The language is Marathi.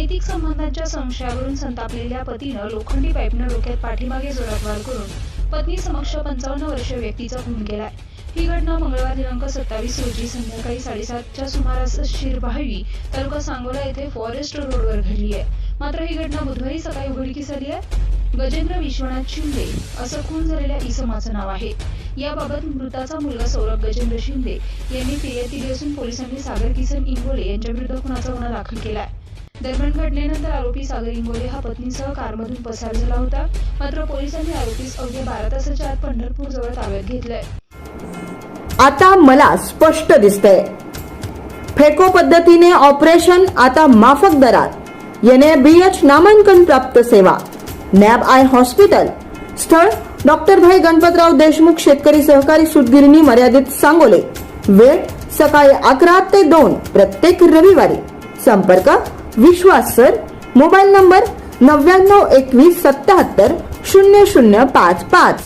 अनैतिक संबंधांच्या संशयावरून संतापलेल्या पतीनं लोखंडी पाईपनं डोक्यात पाठीमागे जोरात वार करून पत्नी समक्ष पंचावन्न वर्षीय व्यक्तीचा खून केलाय. ही घटना मंगळवार दिनांक सत्तावीस रोजी संध्याकाळी साडेसातच्या सुमारास शिरभावी तालुका सांगोला येथे फॉरेस्ट रोडवर घडली आहे. मात्र ही घटना बुधवारी सकाळी उघडकीस आली आहे. गजेंद्र विश्वनाथ शिंदे असं खून झालेल्या इसमाचं नाव आहे. याबाबत मृताचा मुलगा सौरभ गजेंद्र शिंदे यांनी फिर्याद दिली असून पोलिसांनी सागर किसन इंगोले यांच्या विरुद्ध खुनाचा गुन्हा दाखल केला आहे दरम्यान घटनेनंतर आरोपी सागर इंगोले हा पत्नीसह कारमधून पसार झाला होता. मात्र पोलिसांनी आरोपीस अवघ्या बारा तासाच्या आत पंढरपूर जवळ ताब्यात घेतलंय. आता मला स्पष्ट दिसतंय. फेको पद्धतीने ऑपरेशन आता माफक दरात. एन बी एच नामांकन प्राप्त सेवा. NAB eye hospital. स्थळ डॉक्टर भाई गणपतराव देशमुख शेतकरी सहकारी सूतगिरणी मर्यादित सांगोले. वेळ सकाळी अकरा ते दोन प्रत्येक रविवारी. संपर्क विश्वास सर मोबाईल नंबर नव्याण्णव एकवीस सत्याहत्तर शून्य शून्य पाच पाच.